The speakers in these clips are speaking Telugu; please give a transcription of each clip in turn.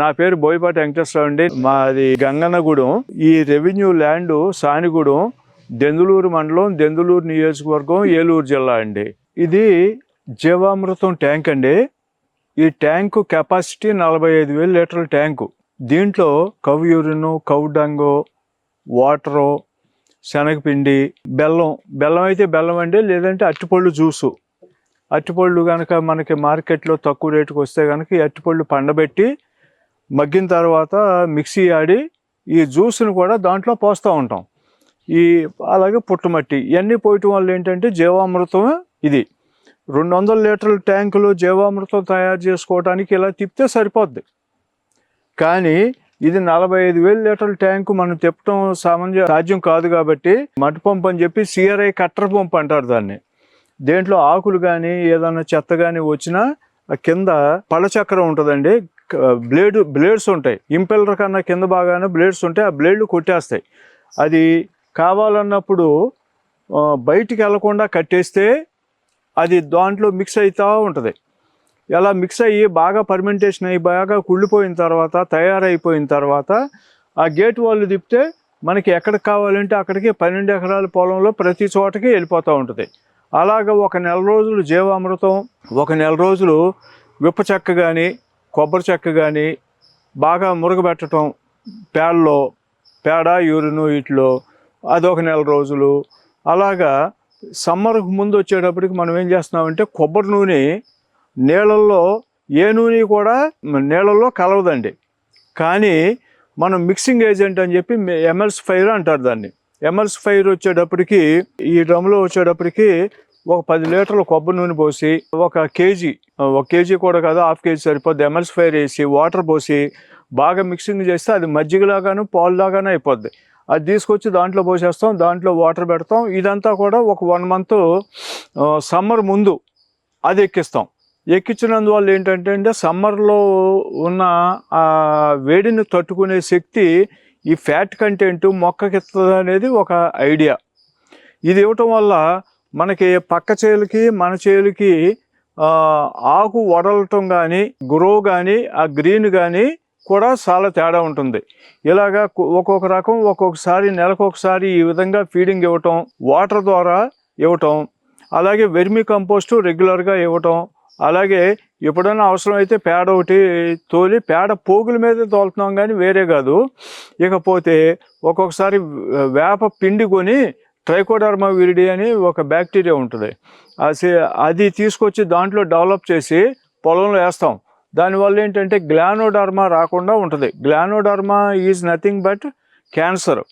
నా పేరు బోయపాటి వెంకటేశ్వరరావు అండి. మాది గంగన్నగూడెం. ఈ రెవెన్యూ ల్యాండ్ సానిగూడెం దెందులూరు మండలం దెందులూరు నియోజకవర్గం ఏలూరు జిల్లా అండి. ఇది జీవామృతం ట్యాంక్ అండి. ఈ ట్యాంకు కెపాసిటీ నలభై ఐదు వేల లీటర్ల ట్యాంకు. దీంట్లో cow urine cow dung water శనగపిండి బెల్లం. బెల్లం అయితే బెల్లం అండి లేదంటే అట్టిపళ్ళు జ్యూసు. అరటిపళ్ళు కనుక మనకి మార్కెట్లో తక్కువ రేటుకి వస్తే కనుక ఈ అరటిపళ్ళు పండబెట్టి మగ్గిన తర్వాత మిక్సీ ఆడి ఈ జ్యూస్ని కూడా దాంట్లో పోస్తూ ఉంటాం. ఈ అలాగే పుట్టమట్టి ఇవన్నీ పోయటం వల్ల ఏంటంటే జీవామృతం ఇది. రెండు వందల లీటర్ల ట్యాంకులు జీవామృతం తయారు చేసుకోవడానికి ఇలా తిప్పితే సరిపోద్ది. కానీ ఇది నలభై ఐదు వేల లీటర్ల ట్యాంకు మనం తిప్పటం సామాన్య సాధ్యం కాదు కాబట్టి మట్టి పంప్ అని చెప్పి సిఆర్ఐ కట్టర్ పంప్ అంటారు దాన్ని. దేంట్లో ఆకులు కానీ ఏదైనా చెత్త కానీ వచ్చినా కింద పళ్ళ ఉంటుందండి. బ్లేడు బ్లేడ్ బ్లేడ్స్ ఉంటాయి. ఇంపెల్లర్ కన్నా కింద బాగానే బ్లేడ్స్ ఉంటాయి ఆ బ్లేడ్లు కొట్టేస్తాయి. అది కావాలన్నప్పుడు బయటికి వెళ్ళకుండా కట్టేస్తే అది దాంట్లో మిక్స్ అవుతూ ఉంటుంది. ఇలా మిక్స్ అయ్యి బాగా పర్మెంటేషన్ అయ్యి బాగా కుళ్ళిపోయిన తర్వాత తయారైపోయిన తర్వాత ఆ గేట్ వాళ్ళు తిప్పితే మనకి ఎక్కడికి కావాలంటే అక్కడికి పన్నెండు ఎకరాల పొలంలో ప్రతి చోటకి వెళ్ళిపోతూ ఉంటుంది. అలాగ ఒక నెల రోజులు జీవామృతం ఒక నెల రోజులు విప్ప చెక్క కానీ కొబ్బరి చెక్క కానీ బాగా మురగబెట్టడం పేడలో పేడ యూరిను వీటిలో అదొక నెల రోజులు. అలాగా సమ్మర్కు ముందు వచ్చేటప్పటికి మనం ఏం చేస్తున్నామంటే కొబ్బరి నూనె నీళ్ళల్లో ఏ నూనె కూడా నీళ్ళల్లో కలవదండి. కానీ మనం మిక్సింగ్ ఏజెంట్ అని చెప్పి ఎమల్స్ ఫైర్ అంటారు దాన్ని. ఎమల్స్ ఫైర్ వచ్చేటప్పటికి ఈ డ్రమ్లో వచ్చేటప్పటికి ఒక పది లీటర్లు కొబ్బరి నూనె పోసి ఒక కేజీ ఒక కేజీ కూడా కాదు హాఫ్ కేజీ సరిపోద్ది ఎమల్స్ఫైర్ వేసి వాటర్ పోసి బాగా మిక్సింగ్ చేస్తే అది మజ్జిగలాగాను పాలులాగానే అయిపోద్ది. అది తీసుకొచ్చి దాంట్లో పోసేస్తాం దాంట్లో వాటర్ పెడతాం. ఇదంతా కూడా ఒక వన్ మంత్ సమ్మర్ ముందు అది ఎక్కిస్తాం. ఎక్కించినందువల్ల ఏంటంటే అంటే సమ్మర్లో ఉన్న ఆ వేడిని తట్టుకునే శక్తి ఈ ఫ్యాట్ కంటెంట్ మొక్కకి ఇస్తుంది అనేది ఒక ఐడియా. ఇది ఇవ్వటం వల్ల మనకి పక్క చేలుకి మన చేలుకి ఆకు వడలటం కానీ గ్రో కానీ ఆ గ్రీన్ కానీ కూడా చాలా తేడా ఉంటుంది. ఇలాగా ఒక్కొక్క రకం ఒక్కొక్కసారి నెలకొకసారి ఈ విధంగా ఫీడింగ్ ఇవ్వటం వాటర్ ద్వారా ఇవ్వటం అలాగే వెర్మి కంపోస్టు రెగ్యులర్గా ఇవ్వటం అలాగే ఎప్పుడైనా అవసరం అయితే పేడ ఒకటి తోలి పేడ పోగుల మీద తోలుతున్నాం కానీ వేరే కాదు. ఇకపోతే ఒక్కొక్కసారి వేప పిండి కొని ట్రైకోడర్మా విరిడి అని ఒక బ్యాక్టీరియా ఉంటుంది. అది అది తీసుకొచ్చి దాంట్లో డెవలప్ చేసి పొలంలో వేస్తాం. దానివల్ల ఏంటంటే గ్లానోడర్మా రాకుండా ఉంటుంది. Ganoderma is nothing but cancer.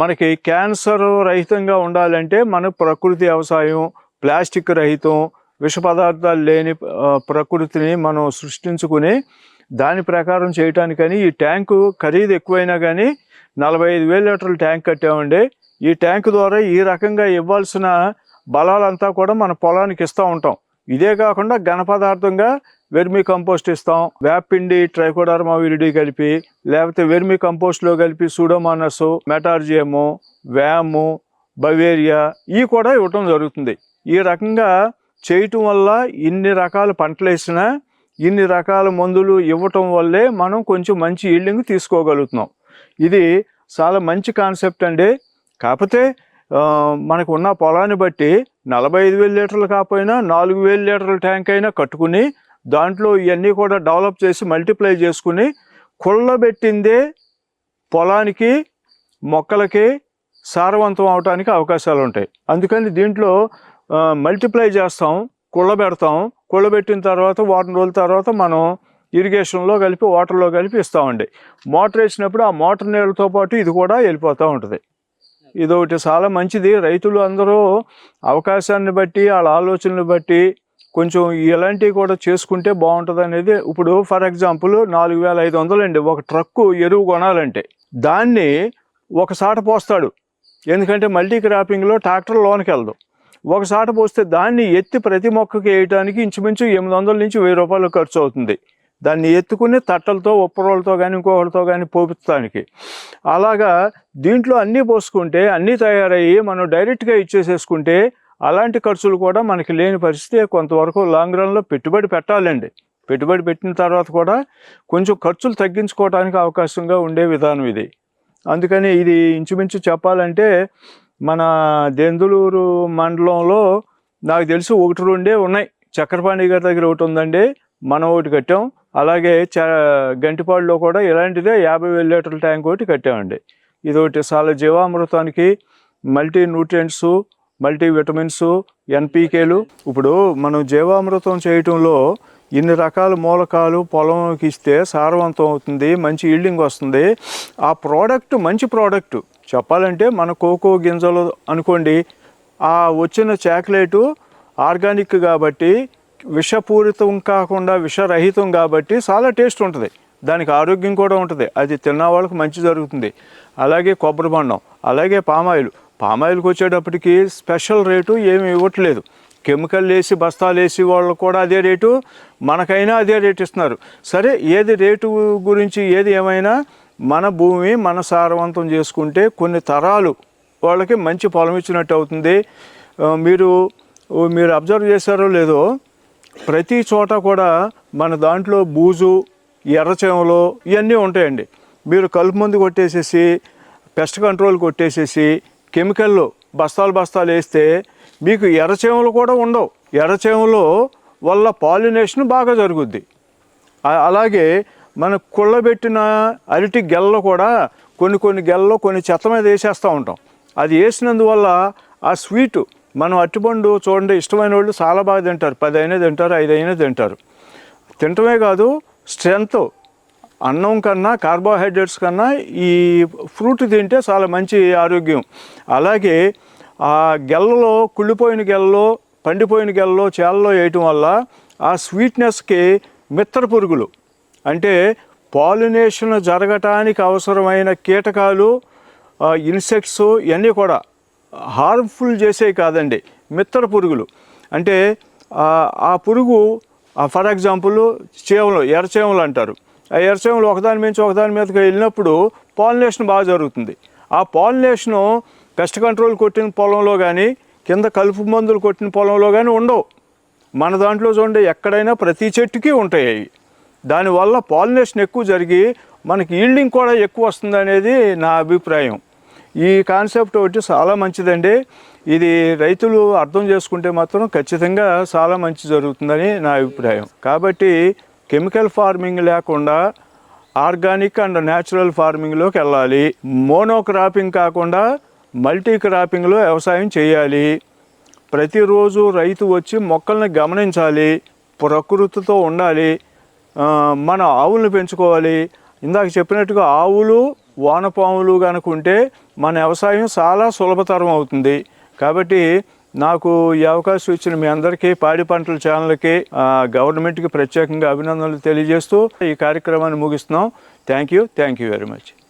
మనకి క్యాన్సర్ రహితంగా ఉండాలంటే మన ప్రకృతి వ్యవసాయం ప్లాస్టిక్ రహితం విష పదార్థాలు లేని ప్రకృతిని మనం సృష్టించుకుని దాని ప్రకారం చేయటానికని ఈ ట్యాంకు ఖరీదు ఎక్కువైనా కానీ నలభై ఐదు వేల లీటర్ల ట్యాంక్ కట్టామండి. ఈ ట్యాంక్ ద్వారా ఈ రకంగా ఇవ్వాల్సిన బలాలంతా కూడా మన పొలానికి ఇస్తూ ఉంటాం. ఇదే కాకుండా ఘన పదార్థంగా వెర్మి కంపోస్ట్ ఇస్తాం. వేపిండి ట్రైకోడార్మా విరిడి కలిపి లేకపోతే వెర్మి కంపోస్ట్లో కలిపి సూడోమానస్ మెటార్జియము వ్యాము బవేరియా ఇవి కూడా ఇవ్వటం జరుగుతుంది. ఈ రకంగా చేయటం వల్ల ఇన్ని రకాల పంటలు వేసినా ఇన్ని రకాల మందులు ఇవ్వటం వల్లే మనం కొంచెం మంచి ఈల్డింగ్ తీసుకోగలుగుతున్నాం. ఇది చాలా మంచి కాన్సెప్ట్ అండి. కాకపోతే మనకు ఉన్న పొలాన్ని బట్టి నలభై ఐదు వేల లీటర్లు కాకపోయినా నాలుగు వేల లీటర్ల ట్యాంక్ అయినా కట్టుకుని దాంట్లో ఇవన్నీ కూడా డెవలప్ చేసి మల్టిప్లై చేసుకుని కుళ్ళబెట్టిందే పొలానికి మొక్కలకి సారవంతం అవడానికి అవకాశాలు ఉంటాయి. అందుకని దీంట్లో మల్టిప్లై చేస్తాం కుళ్ళబెడతాం కుళ్ళబెట్టిన తర్వాత వారం రోజుల తర్వాత మనం ఇరిగేషన్లో కలిపి వాటర్లో కలిపి ఇస్తామండి. మోటార్ వేసినప్పుడు ఆ మోటార్ నీళ్ళతో పాటు ఇది కూడా వెళ్ళిపోతూ ఉంటుంది. ఇదొకటి చాలా మంచిది. రైతులు అందరూ అవకాశాన్ని బట్టి వాళ్ళ ఆలోచనలు బట్టి కొంచెం ఇలాంటివి కూడా చేసుకుంటే బాగుంటుంది అనేది ఇప్పుడు ఫర్ ఎగ్జాంపుల్ నాలుగు వేల ఐదు వందలండి. ఒక ట్రక్కు ఎరువు కొనాలంటే దాన్ని ఒకసాట పోస్తాడు. ఎందుకంటే మల్టీ క్రాపింగ్లో ట్రాక్టర్ లోనికి వెళ్దాం ఒకసాట పోస్తే దాన్ని ఎత్తి ప్రతి మొక్కకి వేయడానికి ఇంచుమించు ఎనిమిది వందల నుంచి వెయ్యి రూపాయలు ఖర్చు అవుతుంది. దాన్ని ఎత్తుకుని తట్టలతో ఉప్పరోళ్ళతో కానీ ఇంకొకటితో కానీ పోపించడానికి అలాగా దీంట్లో అన్నీ పోసుకుంటే అన్నీ తయారయ్యి మనం డైరెక్ట్గా ఇచ్చేసేసుకుంటే అలాంటి ఖర్చులు కూడా మనకి లేని పరిస్థితి కొంతవరకు లాంగ్ రన్లో పెట్టుబడి పెట్టాలండి. పెట్టుబడి పెట్టిన తర్వాత కూడా కొంచెం ఖర్చులు తగ్గించుకోవడానికి అవకాశంగా ఉండే విధానం ఇది. అందుకని ఇది ఇంచుమించు చెప్పాలంటే మన దెందులూరు మండలంలో నాకు తెలిసి ఒకటి రెండే ఉన్నాయి. చక్రపాణి గారి దగ్గర ఒకటి ఉందండి. మనం ఒకటి కట్టాం. అలాగే చ గంటిపాడులో కూడా ఇలాంటిదే యాభై వేల లీటర్ల ట్యాంక్ ఒకటి కట్టామండి. ఇది ఒకటి చాలా జీవామృతానికి మల్టీ న్యూట్రియంట్స్ మల్టీ విటమిన్స్ ఎన్పీకేలు. ఇప్పుడు మనం జీవామృతం చేయటంలో ఇన్ని రకాల మూలకాలు పొలంకి ఇస్తే సారవంతం అవుతుంది మంచి ఈల్డింగ్ వస్తుంది. ఆ ప్రోడక్ట్ మంచి ప్రోడక్ట్. చెప్పాలంటే మన కోకో గింజలు అనుకోండి ఆ వచ్చిన చాక్లెటు ఆర్గానిక్ కాబట్టి విషపూరితం కాకుండా విషరహితం కాబట్టి చాలా టేస్ట్ ఉంటుంది. దానికి ఆరోగ్యం కూడా ఉంటుంది. అది తిన్న వాళ్ళకి మంచి జరుగుతుంది. అలాగే కొబ్బరి బండం అలాగే పామాయిల్. పామాయిల్కి వచ్చేటప్పటికి స్పెషల్ రేటు ఏమి ఇవ్వట్లేదు. కెమికల్ వేసి బస్తాలు వేసి వాళ్ళు కూడా అదే రేటు మనకైనా అదే రేటు ఇస్తున్నారు. సరే ఏది రేటు గురించి ఏది ఏమైనా మన భూమి మన సారవంతం చేసుకుంటే కొన్ని తరాలు వాళ్ళకి మంచి పొలం ఇచ్చినట్టు అవుతుంది. మీరు మీరు అబ్జర్వ్ చేశారో లేదో ప్రతి చోట కూడా మన దాంట్లో బూజు ఎర్రచేమలు ఇవన్నీ ఉంటాయండి. మీరు కలుపు మందు కొట్టేసేసి పెస్ట్ కంట్రోల్ కొట్టేసేసి కెమికల్లో బస్తాలు బస్తాలు వేస్తే మీకు ఎర్రచేమలు కూడా ఉండవు. ఎర్రచేమలు వల్ల పాలినేషన్ బాగా జరుగుద్ది. అలాగే మన కుళ్ళబెట్టిన అరటి గెలలో కూడా కొన్ని కొన్ని గెలలో కొన్ని చెత్త మీద వేసేస్తూ ఉంటాం. అది వేసినందువల్ల ఆ స్వీటు మనం అరటిపండు చూడండి ఇష్టమైన వాళ్ళు చాలా బాగా తింటారు. పది అయినా తింటారు ఐదు అయినా తింటారు. తినటమే కాదు స్ట్రెంత్ అన్నం కన్నా కార్బోహైడ్రేట్స్ కన్నా ఈ ఫ్రూట్ తింటే చాలా మంచి ఆరోగ్యం. అలాగే ఆ గెల్లలో కుళ్ళిపోయిన గెల్లలో పండిపోయిన గెల్లలో చేలలో వేయటం వల్ల ఆ స్వీట్నెస్కి మిత్ర పురుగులు. అంటే పాలినేషన్ జరగటానికి అవసరమైన కీటకాలు ఇన్సెక్ట్స్ ఇవన్నీ కూడా హార్మ్ఫుల్ చేసేవి కాదండి మిత్ర పురుగులు. అంటే ఆ, ఆ పురుగు ఫర్ ఎగ్జాంపుల్ చేమలు ఎర్రచేమలు అంటారు. ఆ ఎర్రచేమలు ఒకదాని మించి ఒకదాని మీదకి వెళ్ళినప్పుడు పాలినేషన్ బాగా జరుగుతుంది. ఆ పాలినేషను పెస్ట్ కంట్రోల్ కొట్టిన పొలంలో కానీ కింద కలుపు మందులు కొట్టిన పొలంలో కానీ ఉండవు. మన దాంట్లో చూడండి ఎక్కడైనా ప్రతి చెట్టుకి ఉంటాయి అవి. దానివల్ల పాలినేషన్ ఎక్కువ జరిగి మనకి ఈల్డింగ్ కూడా ఎక్కువ వస్తుంది అనేది నా అభిప్రాయం. ఈ కాన్సెప్ట్ ఒకటి చాలా మంచిదండి. ఇది రైతులు అర్థం చేసుకుంటే మాత్రం ఖచ్చితంగా చాలా మంచి జరుగుతుందని నా అభిప్రాయం. కాబట్టి కెమికల్ ఫార్మింగ్ లేకుండా ఆర్గానిక్ అండ్ న్యాచురల్ ఫార్మింగ్లోకి వెళ్ళాలి. మోనో క్రాపింగ్ కాకుండా మల్టీ క్రాపింగ్లో వ్యవసాయం చేయాలి. ప్రతిరోజు రైతు వచ్చి మొక్కల్ని గమనించాలి. ప్రకృతితో ఉండాలి. మన ఆవులను పెంచుకోవాలి. ఇందాక చెప్పినట్టుగా ఆవులు వానపాములు కనుకుంటే మన వ్యవసాయం చాలా సులభతరం అవుతుంది. కాబట్టి నాకు ఈ అవకాశం ఇచ్చిన మీ అందరికీ పాడి పంటల ఛానల్కి గవర్నమెంట్కి ప్రత్యేకంగా అభినందనలు తెలియజేస్తూ ఈ కార్యక్రమాన్ని ముగిస్తున్నాం. Thank you. Thank you very much.